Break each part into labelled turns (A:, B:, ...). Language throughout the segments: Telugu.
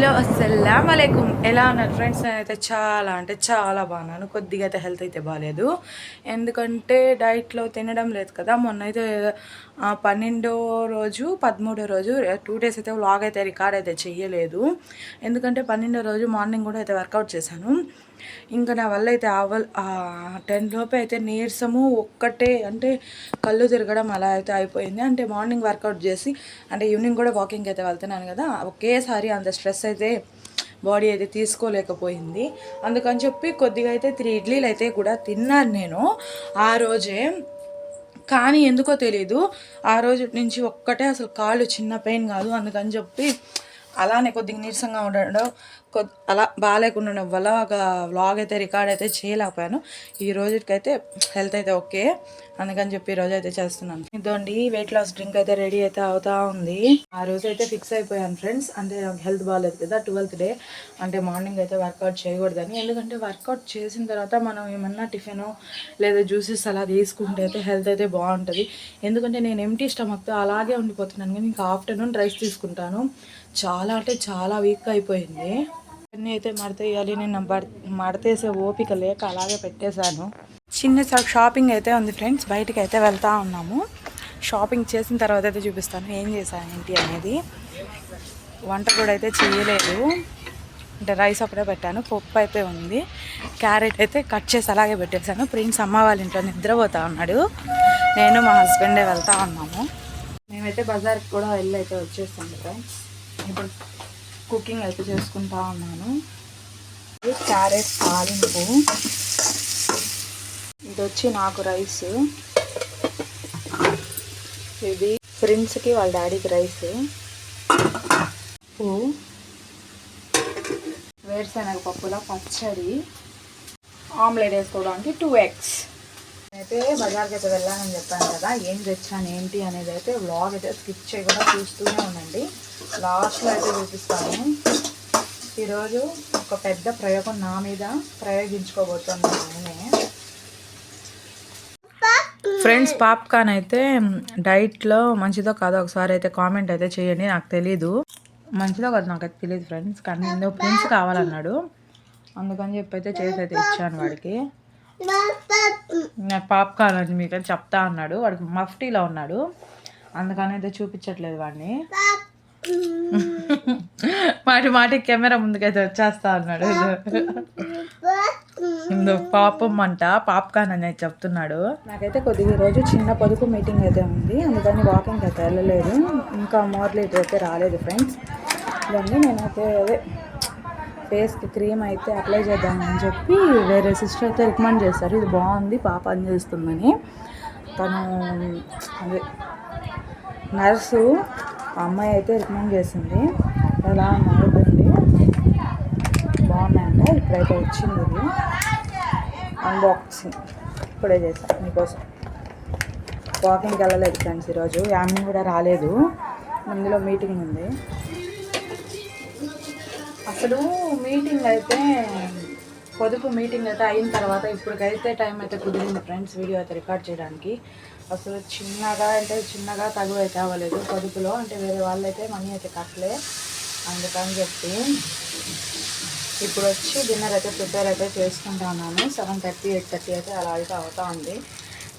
A: హలో అస్సలం అలైకుమ్ ఎలా ఉన్నారు ఫ్రెండ్స్? నేనైతే చాలా అంటే చాలా బాగున్నాను. కొద్దిగా అయితే హెల్త్ అయితే బాగాలేదు ఎందుకంటే డైట్లో తినడం లేదు కదా. మొన్న అయితే పన్నెండో రోజు పదమూడో రోజు టూ డేస్ అయితే వ్లాగ్ అయితే రికార్డ్ అయితే చేయలేదు ఎందుకంటే పన్నెండో రోజు మార్నింగ్ కూడా అయితే వర్కౌట్ చేశాను. ఇంకా నా వల్ల అయితే అవల్ టెన్ లోపే అయితే నీరసము ఒక్కటే అంటే కళ్ళు తిరగడం అలా అయితే అయిపోయింది. అంటే మార్నింగ్ వర్కౌట్ చేసి అంటే ఈవినింగ్ కూడా వాకింగ్ అయితే వెళ్తున్నాను కదా. ఒకేసారి అంత స్ట్రెస్ అయితే బాడీ అయితే తీసుకోలేకపోయింది. అందుకని చెప్పి కొద్దిగా అయితే త్రీ ఇడ్లీలు అయితే కూడా తిన్నాను నేను. ఆ రోజే కానీ ఎందుకో తెలియదు ఆ రోజు నుంచి ఒక్కటే అసలు కాళ్ళు చిన్న పెయిన్ కాదు. అందుకని చెప్పి అలానే కొద్దిగా నీరసంగా ఉండడం కొద్ అలా బాగాలేకుండా వల్ల ఒక వ్లాగ్ అయితే రికార్డ్ అయితే చేయలేకపోయాను. ఈ రోజుకైతే హెల్త్ అయితే ఓకే అందుకని చెప్పి రోజు అయితే చేస్తున్నాను. ఇదండి వెయిట్ లాస్ డ్రింక్ అయితే రెడీ అయితే అవుతా ఉంది. ఆ రోజు అయితే ఫిక్స్ అయిపోయాను ఫ్రెండ్స్ అంటే నాకు హెల్త్ బాగాలేదు కదా ట్వెల్త్ డే అంటే మార్నింగ్ అయితే వర్కౌట్ చేయకూడదని. ఎందుకంటే వర్కౌట్ చేసిన తర్వాత మనం ఏమన్నా టిఫిన్ లేదా జ్యూసెస్ అలా తీసుకుంటే అయితే హెల్త్ అయితే బాగుంటుంది. ఎందుకంటే నేను ఎంటీ స్టమక్తో అలాగే ఉండిపోతున్నాను. కానీ ఇంకా ఆఫ్టర్నూన్ రైస్ తీసుకుంటాను. చాలా అంటే చాలా వీక్ అయిపోయింది. అన్నీ అయితే మడతేయాలి. నేను మడతేసే ఓపిక లేక అలాగే పెట్టేశాను. చిన్న షాపింగ్ అయితే ఉంది ఫ్రెండ్స్ బయటకు అయితే వెళ్తా ఉన్నాము. షాపింగ్ చేసిన తర్వాత అయితే చూపిస్తాను. ఏం చేశాను ఏంటి అనేది. వంట కూడా అయితే చేయలేదు. అంటే రైస్ ఒకటే పెట్టాను. పప్పు అయితే ఉంది. క్యారెట్ అయితే కట్ చేసి అలాగే పెట్టేశాను. ప్రిన్స్ అమ్మ వాళ్ళ ఇంట్లో నిద్రపోతా ఉన్నాడు. నేను మా హస్బెండే వెళ్తా ఉన్నాము. మేమైతే బజార్కి కూడా వెళ్ళి అయితే వచ్చేస్తాం ఫ్రెండ్స్ ఇప్పుడు కుకింగ్ అయితే చేసుకుంటా ఉన్నాను. క్యారెట్ తాలింపు. ఇది వచ్చి నాకు రైస్. ఇది ఫ్రెండ్స్కి వాళ్ళ డాడీకి రైస్. ఉప్పు వేరుశనగ పప్పుల పచ్చడి ఆమ్లెట్ వేసుకోవడానికి టూ ఎగ్స్ అయితే బజార్కి అయితే వెళ్ళానని చెప్పాను కదా ఏం తెచ్చాను ఏంటి అనేది అయితే వ్లాగ్ అయితే స్కిప్ చేయకుండా చూస్తూనే ఉండండి. లాస్ట్లో అయితే చూపిస్తాను. ఈరోజు ఒక పెద్ద ప్రయోగం నా మీద ప్రయోగించుకోబోతున్నాను నేనే. ఫ్రెండ్స్ పాప్కార్న్ అయితే డైట్లో మంచిదో కాదో ఒకసారి అయితే కామెంట్ అయితే చేయండి నాకు తెలీదు. మంచిదో కాదు నాకైతే తెలియదు ఫ్రెండ్స్ కానీ నేను ప్రిన్స్ కావాలన్నాడు. అందుకని చెప్పి అయితే చేసి అయితే ఇచ్చాను వాడికి. నాకు పాప్కార్న్ అని మీకు చెప్తా అన్నాడు. వాడికి మఫ్టీలో ఉన్నాడు. అందుకని అయితే చూపించట్లేదు వాడిని. మాటి మాటి కెమెరా ముందుకైతే వచ్చేస్తా అన్నాడు. ఇందో పాపం అంట పాప్కార్న్ అనేది చెప్తున్నాడు. నాకైతే కొద్దిగా రోజు చిన్న పొదుపు మీటింగ్ అయితే ఉంది. అందుకని వాకింగ్ అయితే వెళ్ళలేదు. ఇంకా మోర్లీ అయితే రాలేదు ఫ్రెండ్స్. ఇవన్నీ నేనైతే అదే ఫేస్కి క్రీమ్ అయితే అప్లై చేద్దామని చెప్పి వేరే సిస్టర్ అయితే రికమెండ్ చేస్తారు ఇది బాగుంది పాప అని చేస్తుందని. తను అదే నర్సు అమ్మాయి అయితే రికమెండ్ చేసింది. ఎలా మారుతుంది బాగున్నాయంట ఇప్పుడైతే వచ్చింది ఇది. అన్బాక్సింగ్ ఇప్పుడే చేశాను మీకోసం. వాకింగ్కి వెళ్ళలేదు ఫ్రెండ్స్ ఈరోజు యామిని కూడా రాలేదు. అందులో మీటింగ్ ఉంది. అసలు మీటింగ్ అయితే పొదుపు మీటింగ్ అయితే అయిన తర్వాత ఇప్పటికైతే టైం అయితే కుదిరింది ఫ్రెండ్స్ వీడియో అయితే రికార్డ్ చేయడానికి. అసలు చిన్నగా అంటే చిన్నగా తగు అయితే అవ్వలేదు. పొదుపులో అంటే వేరే వాళ్ళైతే మనీ అయితే కట్టలే అందుకని చెప్పి ఇప్పుడు వచ్చి డిన్నర్ అయితే ప్రిపేర్ అయితే చేసుకుంటున్నాను సెవెన్ థర్టీ ఎయిట్ థర్టీ అయితే అలా అయితే అవుతా ఉంది.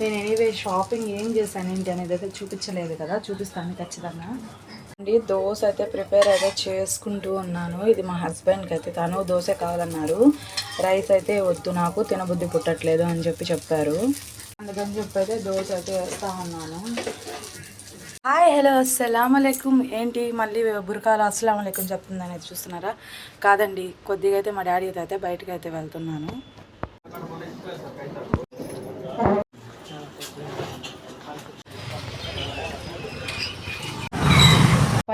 A: నేను ఎనీవే షాపింగ్ ఏం చేశాను ఏంటి అనేది అయితే చూపించలేదు కదా. చూపిస్తాను ఖచ్చితంగా. అండి. దోశ అయితే ప్రిపేర్ అయితే చేసుకుంటూ ఉన్నాను. ఇది మా హస్బెండ్కి అయితే తను దోశ కావాలన్నారు రైస్ అయితే వద్దు నాకు తినబుద్ధి పుట్టట్లేదు అని చెప్పి చెప్పారు. అందుకని చెప్పి అయితే దోశ అయితే వేస్తా ఉన్నాను. హాయ్ హలో అస్సలం అలైకుం ఏంటి మళ్ళీ బురకాలు అస్సలం అలైకుం చెప్తుందని చూస్తున్నారా? కాదండి కొద్దిగా అయితే మా డాడీ అయితే బయటకు అయితే వెళ్తున్నాను.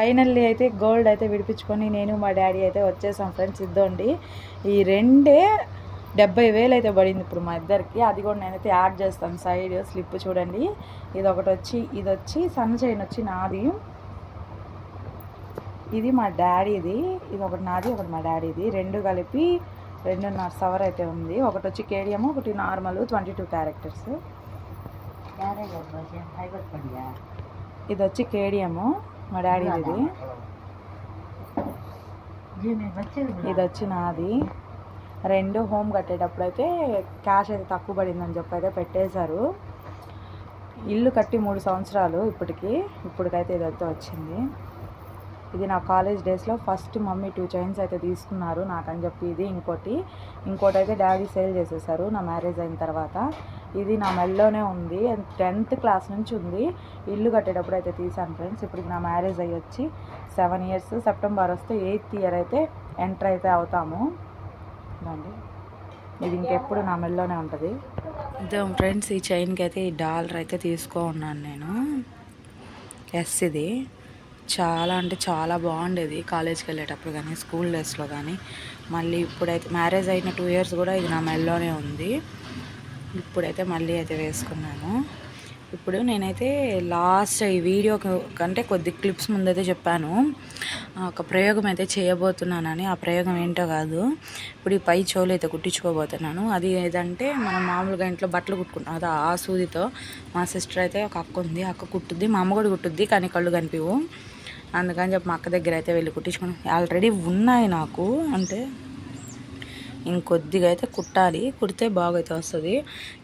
A: ఫైనల్లీ అయితే గోల్డ్ అయితే విడిపించుకొని నేను మా డాడీ అయితే వచ్చేసాం ఫ్రెండ్స్ ఇద్దండి. ఈ రెండే డెబ్బై వేలు అయితే పడింది ఇప్పుడు మా ఇద్దరికి. అది కూడా నేనైతే యాడ్ చేస్తాను సైడ్ స్లిప్ చూడండి. ఇది ఒకటి వచ్చి ఇది వచ్చి సన్ చైన్ వచ్చి నాది. ఇది మా డాడీది. ఇది ఒకటి నాది ఒకటి మా డాడీది. రెండు కలిపి రెండున్నర సవర్ అయితే ఉంది. ఒకటి వచ్చి కేడియం ఒకటి నార్మల్ ట్వంటీ టూ క్యారెక్టర్స్. ఇది వచ్చి కేడియము మా డాడీది ఇది. ఇది వచ్చి నాది రెండు హోమ్ కట్టేటప్పుడు అయితే క్యాష్ అయితే తక్కువ పడిందని చెప్పి అయితే పెట్టేశారు. ఇల్లు కట్టి మూడు సంవత్సరాలు ఇప్పటికి. ఇప్పటికైతే ఇదంతా వచ్చింది. ఇది నా కాలేజ్ డేస్లో ఫస్ట్ మమ్మీ టూ చైన్స్ అయితే తీసుకున్నారు నాకని చెప్పి ఇది ఇంకోటి. ఇంకోటి అయితే డాడీ సేల్ చేసేసారు. నా మ్యారేజ్ అయిన తర్వాత. ఇది నా మెల్లోనే ఉంది. టెన్త్ క్లాస్ నుంచి ఉంది. ఇల్లు కట్టేటప్పుడు అయితే తీసాను ఫ్రెండ్స్. ఇప్పటికి నా మ్యారేజ్ అయ్యి వచ్చి సెవెన్ ఇయర్స్. సెప్టెంబర్ వస్తే ఎయిత్ ఇయర్ అయితే ఎంటర్ అయితే అవుతాము. ఇది ఇంకెప్పుడు నా మెల్లోనే ఉంటుంది. ఇదే ఫ్రెండ్స్. ఈ చైన్కి అయితే ఈ డాలర్ అయితే తీసుకో ఉన్నాను నేను. ఎస్ ఇది. చాలా అంటే చాలా బాగుండేది కాలేజ్కి వెళ్ళేటప్పుడు కానీ స్కూల్ డేస్లో కానీ. మళ్ళీ ఇప్పుడైతే మ్యారేజ్ అయిన టూ ఇయర్స్ కూడా ఇది నా మెల్లోనే ఉంది. ఇప్పుడైతే మళ్ళీ అయితే వేసుకున్నాను. ఇప్పుడు నేనైతే లాస్ట్ ఈ వీడియో కంటే కొద్ది క్లిప్స్ ముందైతే చెప్పాను. ఒక ప్రయోగం అయితే చేయబోతున్నానని. ఆ ప్రయోగం ఏంటో కాదు. ఇప్పుడు ఈ పై చెవులు అయితే కుట్టించుకోబోతున్నాను. అది ఏదంటే మనం మామూలుగా ఇంట్లో బట్టలు కుట్టుకుంటాం అది ఆ సూదితో. మా సిస్టర్ అయితే ఒక అక్క ఉంది. అక్క కుట్టుద్ది. మా అమ్మ కూడా కుట్టుద్ది కానీ కళ్ళు కనిపివు అందుకని చెప్పి మా అక్క దగ్గర అయితే వెళ్ళి కుట్టించుకున్నాను. ఆల్రెడీ ఉన్నాయి నాకు. అంటే ఇంకొద్దిగా అయితే కుట్టాలి. కుడితే బాగైతే వస్తుంది.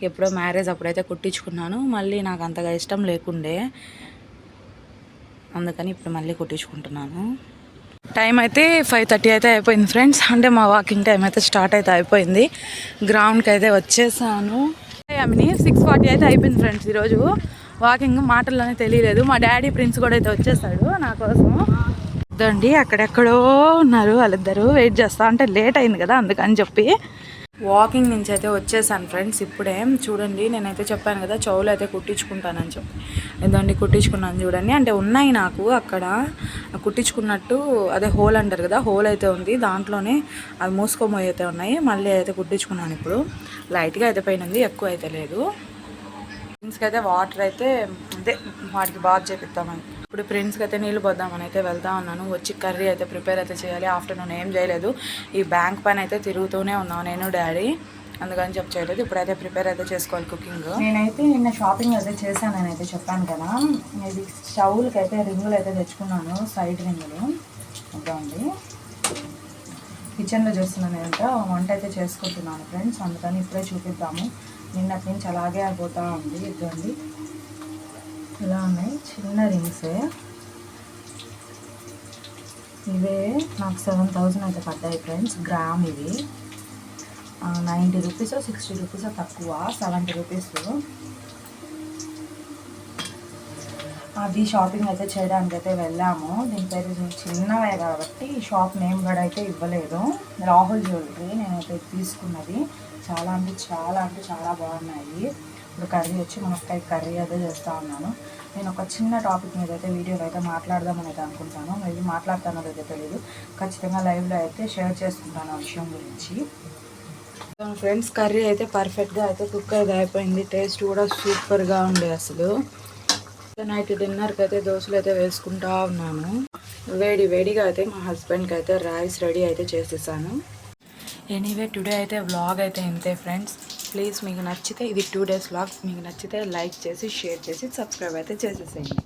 A: ఎప్పుడో మ్యారేజ్ అప్పుడైతే కుట్టించుకున్నాను. మళ్ళీ నాకు అంతగా ఇష్టం లేకుండే అందుకని ఇప్పుడు మళ్ళీ కుట్టించుకుంటున్నాను. టైం అయితే ఫైవ్ థర్టీ అయితే అయిపోయింది ఫ్రెండ్స్. అంటే మా వాకింగ్ టైం అయితే స్టార్ట్ అయితే అయిపోయింది. గ్రౌండ్కి అయితే వచ్చేసాను. అమ్మిని సిక్స్ ఫార్టీ అయితే అయిపోయింది ఫ్రెండ్స్ ఈరోజు. వాకింగ్ మాటల్లోనే తెలియలేదు. మా డాడీ ప్రిన్స్ కూడా అయితే వచ్చేసాడు నా కోసం. దండి అక్కడెక్కడో ఉన్నారు వాళ్ళిద్దరు. వెయిట్ చేస్తా. అంటే లేట్ అయింది కదా అందుకని చెప్పి. వాకింగ్ నుంచి అయితే వచ్చేసాను ఫ్రెండ్స్ ఇప్పుడే. చూడండి నేనైతే చెప్పాను కదా చెవులు అయితే కుట్టించుకుంటానని చెప్పి. ఇదండి కుట్టించుకున్నాను చూడండి. అంటే ఉన్నాయి నాకు అక్కడ. కుట్టించుకున్నట్టు అదే హోల్ అంటారు కదా హోల్ అయితే ఉంది. దాంట్లోనే అది మూసుకోమోయి అయితే ఉన్నాయి. మళ్ళీ అయితే కుట్టించుకున్నాను ఇప్పుడు. లైట్గా అయితే పోయినది ఎక్కువ అయితే లేదు. ఫ్రెండ్స్కి అయితే వాటర్ అయితే అదే వాటికి బాగా చేపిస్తామని ఇప్పుడు ఫ్రెండ్స్కి అయితే నీళ్ళు పోద్దామని అయితే వెళ్తా ఉన్నాను. వచ్చి కర్రీ అయితే ప్రిపేర్ అయితే చేయాలి. ఆఫ్టర్నూన్ ఏం చేయలేదు. ఈ బ్యాంక్ పని అయితే తిరుగుతూనే ఉన్నాను నేను డాడీ అందుకని చెప్పి చేయలేదు. ఇప్పుడైతే ప్రిపేర్ అయితే చేసుకోవాలి కుకింగ్. నేనైతే నిన్న షాపింగ్ అయితే చేశాను. అయితే చెప్పాను కదా. ఇది స్టవ్లకి అయితే రింగులు అయితే తెచ్చుకున్నాను. సైడ్ రింగులు. ఇద్దామండి కిచెన్లో చేస్తున్నాను ఏంటో వంట అయితే చేసుకుంటున్నాను ఫ్రెండ్స్. అందుకని ఇప్పుడే చూపిద్దాము. నిన్నటి నుంచి అలాగే అయిపోతూ ఉంది. ఇదండి ఇలా ఉన్నాయి. చిన్న రింగ్సే. ఇవే నాకు సెవెన్ థౌజండ్ అయితే పడ్డాయి ఫ్రెండ్స్. గ్రామ్ ఇవి. నైంటీ రూపీస్ సిక్స్టీ రూపీస్ తక్కువ. Seventy rupees. అది షాపింగ్ అయితే చేయడానికి అయితే వెళ్ళాము. దీని పేరు చిన్నవే కాబట్టి షాప్ నేమ్ కూడా అయితే ఇవ్వలేదు. రాహుల్ జ్యువెలరీ నేనైతే తీసుకున్నది. చాలా అంటే చాలా అంటే చాలా బాగున్నాయి. ఇప్పుడు కర్రీ వచ్చి మునక్కాయ కర్రీ అయితే చేస్తూ ఉన్నాను. నేను ఒక చిన్న టాపిక్ మీద అయితే వీడియోలో అయితే మాట్లాడదామని అయితే అనుకుంటాను. మేబీ మాట్లాడతానో అయితే తెలియదు ఖచ్చితంగా లైవ్లో అయితే షేర్ చేసుకుంటాను ఆ విషయం గురించి. ఫ్రెండ్స్ కర్రీ అయితే పర్ఫెక్ట్గా అయితే కుక్కర్ అయితే అయిపోయింది. టేస్ట్ కూడా సూపర్గా ఉండే అసలు. నైట్ డిన్నర్కి అయితే దోశలు అయితే వేసుకుంటా ఉన్నాను. వేడి వేడిగా అయితే మా హస్బెండ్కి అయితే రైస్ రెడీ అయితే చేసేసాను. ఎనీవే టుడే అయితే వ్లాగ్ అయితే ఇంతే ఫ్రెండ్స్ ప్లీజ్ మీకు నచ్చితే ఇది టూ డేస్ లాగ్స్ మీకు నచ్చితే లైక్ చేసి షేర్ చేసి సబ్స్క్రైబ్ అయితే చేసేసేయండి.